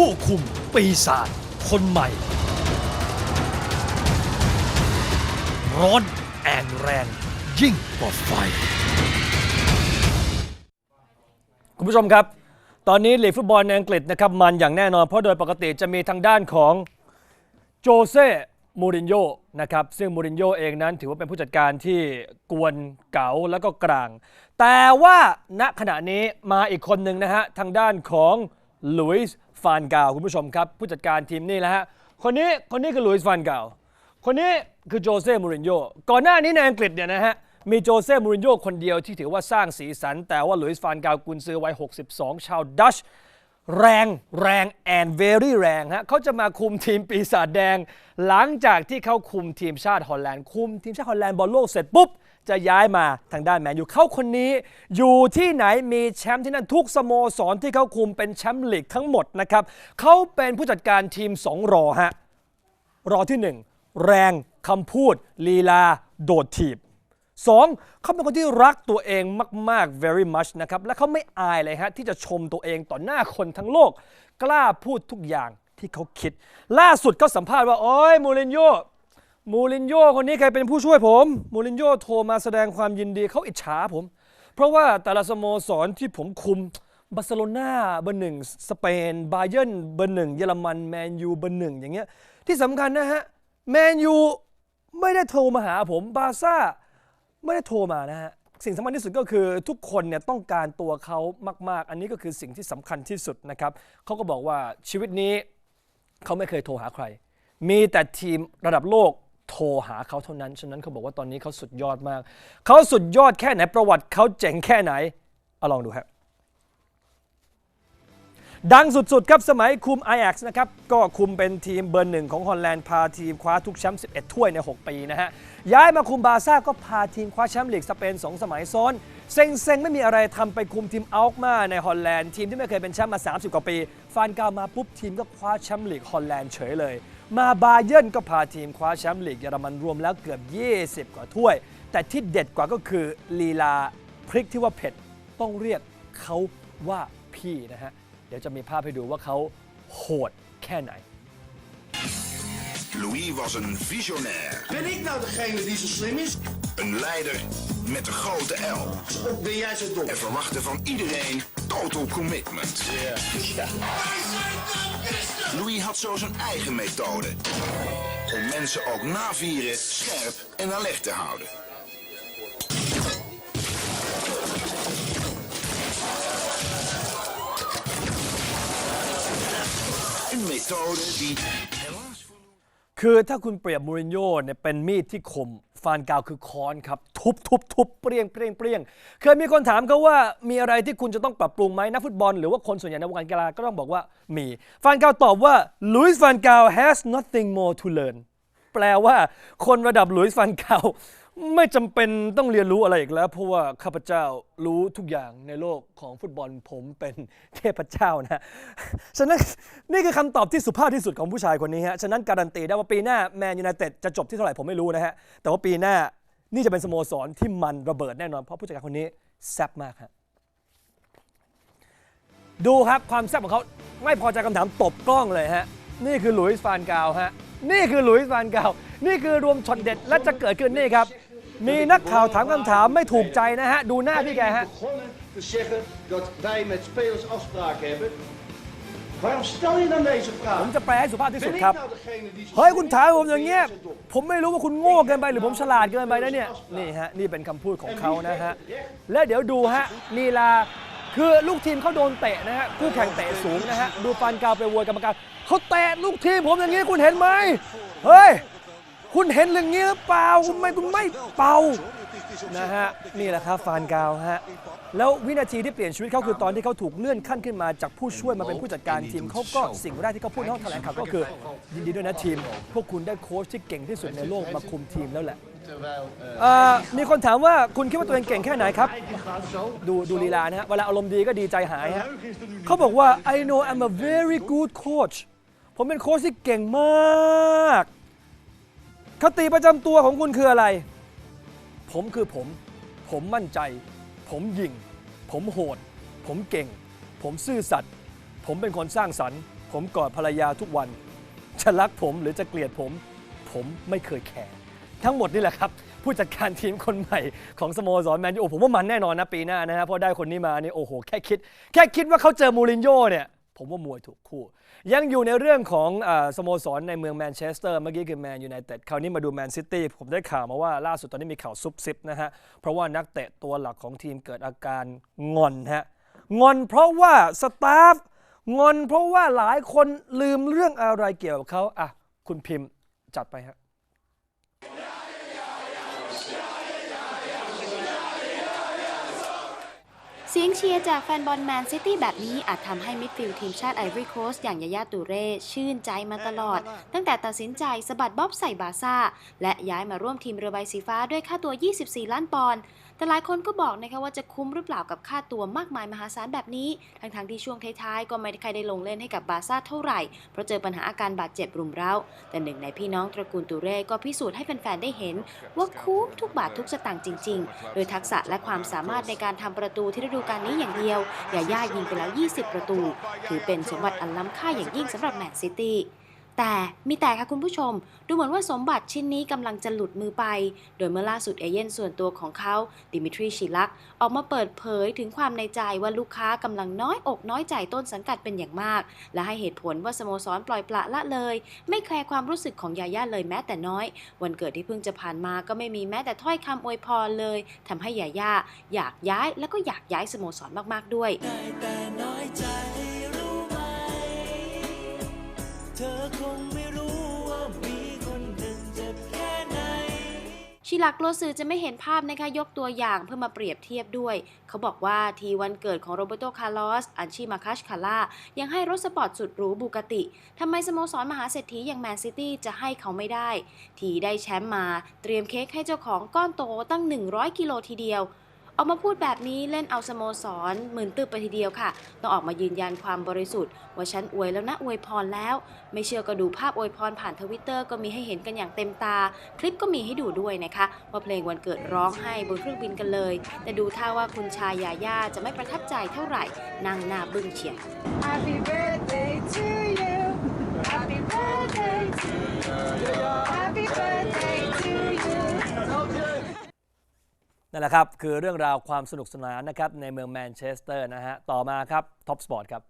ผู้คุมปีศาจคนใหม่ ร้อนแอนแรงยิ่งกว่าไฟ คุณผู้ชมครับ ตอนนี้ลีกฟุตบอลในอังกฤษนะครับมันอย่างแน่นอน เพราะโดยปกติจะมีทางด้านของโจเซ่มูรินโญ่นะครับซึ่งมูรินโญ่เองนั้นถือว่าเป็นผู้จัดการที่กวนเก๋าแล้วก็กลาง แต่ว่าณขณะนี้มาอีกคนหนึ่งนะฮะ ทางด้านของลุยส์ ฟานกาวคุณผู้ชมครับ ผู้จัดการทีมนี่แหละฮะคนนี้คนนี้คือลุยส์ฟานกาวคนนี้คือโจเซ่มูรินโญ่ก่อนหน้านี้ในอังกฤษเนี่ยนะฮะมีโจเซ่มูรินโญ่คนเดียวที่ถือว่าสร้างสีสัน แต่ว่าหลุยส์ฟานกาวกุนซือวัย 62 ชาวดัช แรงแรงแอนเวรี่แรงฮะเขาจะมาคุมทีมปีศาจแดง หลังจากที่เขาคุมทีมชาติฮอลแลนด์คุมทีมชาติฮอลแลนด์บอลโลกเสร็จปุ๊บ จะย้ายมาทางด้านแมนยูเขาคนนี้ อยู่ที่ไหนมีแชมป์ที่นั่นทุกสโมสรที่เขาคุมเป็นแชมป์ลีกทั้งหมดนะครับเขาเป็นผู้จัดการทีม 2 รอฮะรอที่ 1 แรงคำพูดลีลา โดดถีบ 2. เขาเป็นคนที่รักตัวเองมาก ๆ very much นะครับ และเขาไม่อายเลยฮะที่จะชมตัวเองต่อหน้าคนทั้งโลก กล้าพูดทุกอย่างที่เขาคิด ล่าสุดเขาสัมภาษณ์ว่า โอ้ยมูรินโญ่มูรินโญ่คนนี้ใครเป็นผู้ช่วยผม มูรินโญ่โทรมาแสดงความยินดีเขาอิจฉาผม เพราะว่าแต่ละสโมสรที่ผมคุมบาร์เซโลนาเบอร์หนึ่งสเปนบาเยิร์นเบอร์หนึ่งเยอรมันแมนยูเบอร์หนึ่งอย่างเงี้ยที่สำคัญนะฮะแมนยูไม่ได้โทรมาหาผมบาซ่า ไม่ได้โทรมานะฮะสิ่งสำคัญที่สุดก็คือทุกคนเนี่ยต้องการตัวเขามาก ๆ อันนี้ก็คือสิ่งที่สำคัญที่สุดนะครับเขาก็บอกว่าชีวิตนี้เขาไม่เคยโทรหาใคร มีแต่ทีมระดับโลกโทรหาเขาเท่านั้น ฉะนั้นเขาบอกว่าตอนนี้เขาสุดยอดมาก เขาสุดยอดแค่ไหนประวัติเขาเจ๋งแค่ไหนเอาลองดูครับ ดังสุดๆ ครับสมัยคุม Ajax นะครับก็คุมเป็นทีมเบอร์หนึ่งของฮอลแลนด์พาทีมคว้าทุกแชมป์ 11 ถ้วยใน 6 ปีนะฮะ ย้ายมาคุมบาซ่าก็พาทีมคว้าแชมป์ลีกสเปน 2 สมัยซ้อน เซ็งๆ ไม่มีอะไรทำไปคุมทีมอัลกมาในฮอลแลนด์ ทีมที่ไม่เคยเป็นแชมป์มา 30 กว่าปี ฟานกาวมาปุ๊บทีมก็คว้าแชมป์ลีกฮอลแลนด์เฉยเลย มาบาเยิร์นก็พาทีมคว้าแชมป์ลีกเยอรมันรวมแล้วเกือบ 20 กว่าถ้วย แต่ที่เด็ดกว่าก็คือลีลาพริกที่ว่าเผ็ดต้องเรียกเขาว่าพี่นะฮะ ดี๋ยวจะมีภาพให้ดูว่าเขาโหดแค่ไหน Louis was een visionair. Ben ik nou degene die zo slim is? Een leider met een grote L. Of ben jij zo dom? En verwachtte van iedereen total commitment. Louis had zo zijn eigen methode. Om mensen ook na vieren scherp en alert te houden. คือถ้าคุณเปรียบมูรินโญ่เนี่ยเป็นมีดที่คม ฟานกาวคือค้อนครับ ทุบทุบทุบเปรี้ยงเปรี้ยงเปรี้ยงเคยมีคนถามเขาว่ามีอะไรที่คุณจะต้องปรับปรุงไหมนักฟุตบอล หรือว่าคนส่วนใหญ่ในวงการกีฬาก็ต้องบอกว่ามี ฟานกาวตอบว่าลุยส์ฟานกาว has nothing more to learn แปลว่าคนระดับลุยส์ฟานกาว ไม่จำเป็นต้องเรียนรู้อะไรอีกแล้ว เพราะว่าข้าพเจ้ารู้ทุกอย่างในโลกของฟุตบอลผมเป็นเทพเจ้านะ ฉะนั้นนี่คือคำตอบที่สุภาพที่สุดของผู้ชายคนนี้ฮะ ฉะนั้นการันตีได้ว่าปีหน้าแมนยูไนเต็ดจะจบที่เท่าไหร่ผมไม่รู้นะฮะ แต่ว่าปีหน้านี่จะเป็นสโมสรที่มันระเบิดแน่นอน เพราะผู้จัดการคนนี้แซ่บมากฮะ ดูครับความแซ่บของเขาไม่พอใจคำถามตบกล้องเลยฮะ นี่คือหลุยส์ฟานกาวฮะ นี่คือหลุยส์ฟานกาวนี่คือรวมช็อตเด็ดและจะเกิดขึ้นนี่ครับ มีนักข่าวถามคำถามไม่ถูกใจนะฮะ ดูหน้าพี่แกฮะ begonnen te zeggen dat wij met spelers afspraken hebben. Waarom stel je dan deze ผม vraag? จะแปลให้สุภาพที่สุ Ben ด ik ครับ nou degene die zo เฮ้ย slim คุณ is? ถามผม Of อย่าง ben เงี้ย jij zo dom? ผมไม่รู้ว่าคุณโง่เกินไปหรือผมฉลาดเกินไปนะเนี่ย นี่ฮะ นี่เป็นคำพูดของเขานะฮะ และเดี๋ยวดูฮะนีลา คือลูกทีมเขาโดนเตะนะฮะ คู่แข่งเตะสูงนะฮะ ดูฟานกาวไปโวยกรรมการเขาเตะลูกทีมผมอย่างนี้คุณเห็นไหม เฮ้ย คุณเห็นอย่างนี้หรือเปล่าคุณไม่คุณไม่เป่านะฮะนี่แหละครับฟานกาวฮะแล้ววินาทีที่เปลี่ยนชีวิตเขาคือตอนที่เขาถูกเลื่อนขั้นขึ้นมาจากผู้ช่วยมาเป็นผู้จัดการทีมเขาก็สิ่งแรกที่เขาพูดในห้องแถลงข่าวก็คือ ยินดีด้วยนะทีม พวกคุณได้โค้ชที่เก่งที่สุดในโลกมาคุมทีมแล้วแหละมีคนถามว่าคุณคิดว่าตัวเองเก่งแค่ไหนครับ ดูดูลีลานะฮะเวลาอารมณ์ดีก็ดีใจหายฮะเขาบอกว่า I know I'm a very good coach ผมเป็นโค้ชที่เก่งมาก คติประจำตัวของคุณคืออะไร ผมคือผม ผมมั่นใจ ผมยิง ผมโหด ผมเก่ง ผมซื่อสัตย์ ผมเป็นคนสร้างสรรค์ ผมกอดภรรยาทุกวัน จะรักผมหรือจะเกลียดผม ผมไม่เคยแคร์ทั้งหมดนี่แหละครับ ผู้จัดการทีมคนใหม่ของสโมสรแมนยูโอ้ผมว่ามันแน่นอนนะปีหน้านะฮะเพราะได้คนนี้มานี่โอ้โหแค่คิด แค่คิดว่าเขาเจอมูรินโญ่เนี่ย ผมว่ามวยถูกคู่ ยังอยู่ในเรื่องของอสโมสรในเมืองแมนเชสเตอร์เมื่อกี้คือแมนยูไนเต็ดคราวนี้มาดูแมนซิตี้ผมได้ข่าวมาว่าล่าสุดตอนนี้มีข่าวซุบซิบนะฮะ เพราะว่านักเตะตัวหลักของทีมเกิดอาการงอนฮะงอนเพราะว่าสตาฟงอนเพราะว่าหลายคนลืมเรื่องอะไรเกี่ยวกับเขาอะคุณพิมพ์จัดไปฮะ เสียงเชียร์จากแฟนบอลแมนซิตี้แบบนี้อาจทำให้มิดฟิลด์ทีมชาติไอวอรี่โคสต์อย่างยายาตูเร่ชื่นใจมาตลอด ตั้งแต่ตัดสินใจสะบัดบ๊อบใส่บาร์ซ่า และย้ายมาร่วมทีมเรือใบสีฟ้าด้วยค่าตัว 24 ล้านปอนด์ แต่หลายคนก็บอกนะคะว่าจะคุ้มหรือเปล่ากับค่าตัวมากมายมหาศาลแบบนี้ ทั้งๆที่ช่วงท้ายๆ ก็ไม่ได้ใครได้ลงเล่นให้กับบาซ่าเท่าไหร่ เพราะเจอปัญหาอาการบาดเจ็บรุมเร้า แต่หนึ่งในพี่น้องตระกูลตูเร่ก็พิสูจน์ให้แฟนๆได้เห็น ว่าคุ้มทุกบาททุกสตางค์จริงๆ โดยทักษะและความสามารถในการทำประตูที่ฤดูกาลนี้อย่างเดียวยาย่ายิงไปแล้ว 20 ประตู ถือเป็นสมบัติอันล้ำค่าอย่างยิ่งสำหรับแมนซิตี้ แต่มีแต่ค่ะคุณผู้ชม ดูเหมือนว่าสมบัติชิ้นนี้กำลังจะหลุดมือไป โดยเมื่อล่าสุดเอเย่นส่วนตัวของเขา ดิมิทรีชิลัก ออกมาเปิดเผยถึงความในใจว่าลูกค้ากำลังน้อยอกน้อยใจต้นสังกัดเป็นอย่างมาก และให้เหตุผลว่าสโมสรปล่อยปละละเลย ไม่แคร์ความรู้สึกของยาย่าเลยแม้แต่น้อย วันเกิดที่เพิ่งจะผ่านมาก็ไม่มีแม้แต่ถ้อยคำอวยพรเลยทำให้ยาย่าอยากย้ายแล้วก็อยากย้ายสโมสรมากๆด้วย ชิลักโลสื่อจะไม่เห็นภาพนะคะยกตัวอย่างเพื่อมาเปรียบเทียบด้วย เขาบอกว่าทีวันเกิดของโรเบโตคาร์ลอส อันชีมาคัชคาร่ายังให้รถสปอร์ตสุดหรูบูกติทำไมสโมสรมหาเศรษฐีอย่างแมนซิตี้จะให้เขาไม่ได้ ทีได้แชมป์มา เตรียมเค้กให้เจ้าของก้อนโตตั้ง 100 กิโลทีเดียว ออกมาพูดแบบนี้เล่นเอาสโมสรหมื่นตึบไปทีเดียวค่ะ ต้องออกมายืนยันความบริสุทธิ์ ว่าฉันอวยแล้วนะอวยพรแล้ว ไม่เชื่อก็ดูภาพอวยพรผ่านทวิตเตอร์ก็มีให้เห็นกันอย่างเต็มตา คลิปก็มีให้ดูด้วยนะคะ ว่าเพลงวันเกิดร้องให้บนเครื่องบินกันเลย แต่ดูท่าว่าคุณชายยาย่าจะไม่ประทับใจเท่าไหร่นั่งหน้าบึ้งเฉียด นั่นแหละครับ คือเรื่องราวความสนุกสนานนะครับในเมืองแมนเชสเตอร์นะฮะ ต่อมาครับท็อปสปอร์ตครับ